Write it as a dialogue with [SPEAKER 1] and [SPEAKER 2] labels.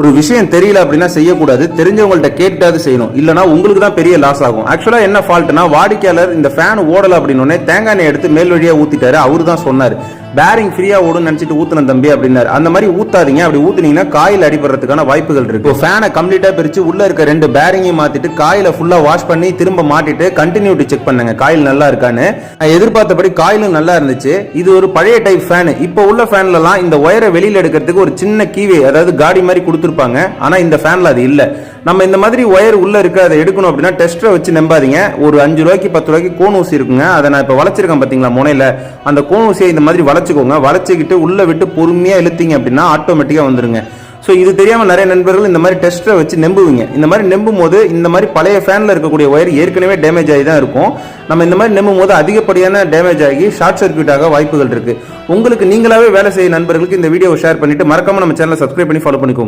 [SPEAKER 1] ஒரு விஷயம் தெரியல அப்படின்னா செய்யக்கூடாது. தெரிஞ்சவங்கள்ட்ட கேட்டாவது செய்யணும். இல்லைனா உங்களுக்கு தான் பெரிய லாஸ் ஆகும். ஆக்சுவலாக என்ன ஃபால்ட்னா வாடிக்கையாளர் இந்த ஃபேன் ஓடலை அப்படின்னு தேங்காய் எண்ணெய் எடுத்து மேல் வழியாக ஊற்றிட்டாரு அவரு தான் சொன்னார். பேரிங் ஃப்ரீயாக ஓடும் நினச்சிட்டு ஊத்துன தம்பி அப்படின்னாரு. அந்த மாதிரி ஊத்தாதீங்க. அப்படி ஊத்துனீங்கன்னா காயில் அடிபடுறதுக்கான வாய்ப்புகள் இருக்கு. இப்போ ஃபேனை கம்ப்ளீட்டாக பிரித்து உள்ள இருக்க ரெண்டு பேரிங்கையும் மாற்றிட்டு காயில ஃபுல்லாக வாஷ் பண்ணி திரும்ப மாட்டிட்டு கண்டினியூட்டி செக் பண்ணுங்க. காயில் நல்லா இருக்கான்னு. நான் எதிர்பார்த்தபடி காயிலும் நல்லா இருந்துச்சு. இது ஒரு பழைய டைப் ஃபேனு இப்போ உள்ள ஃபேன்லலாம் இந்த ஒயரை வெளியில் எடுக்கிறதுக்கு ஒரு சின்ன கீவே அதாவது காடி மாதிரி கொடுத்துருப்பாங்க. ஆனால் இந்த ஃபேனில் அது இல்லை. நம்ம இந்த மாதிரி ஒயர் உள்ளே இருக்குது அதை எடுக்கணும் அப்படின்னா டெஸ்டரை வச்சு நம்பாதீங்க. ஒரு அஞ்சு ரூபாய்க்கு பத்து ரூபாய்க்கு கோன் ஊசி இருக்குங்க. அதை நான் இப்போ வளைச்சிருக்கேன் பார்த்தீங்களா முனையில். அந்த கோன் ஊசியை இந்த மாதிரி வளைச்சிக்கோங்க. வளைச்சிக்கிட்டு உள்ளே விட்டு பொறுமையாக இழுத்தீங்க அப்படின்னா ஆட்டோமேட்டிக்காக வந்துருங்க. ஸோ இது தெரியாமல் நிறைய நண்பர்கள் இந்த மாதிரி டெஸ்ட்டை வச்சு நம்புவீங்க. இந்த மாதிரி நம்பும் போது இந்த மாதிரி பழைய ஃபேனில் இருக்கக்கூடிய ஒயர் ஏற்கனவே டேமேஜ் ஆகி தான் இருக்கும். நம்ம இந்த மாதிரி நம்பும் போது அதிகப்படியான டேமேஜ் ஆகி ஷார்ட் சர்க்யூட் ஆக வாய்ப்புகள் இருக்குது உங்களுக்கு நீங்களாவே வேலை செய்ய நண்பர்களுக்கு இந்த வீடியோவை ஷேர் பண்ணிட்டு மறக்காமல் நம்ம சேனலை சப்ஸ்கிரைப் பண்ணி ஃபாலோ பண்ணிக்கோங்க.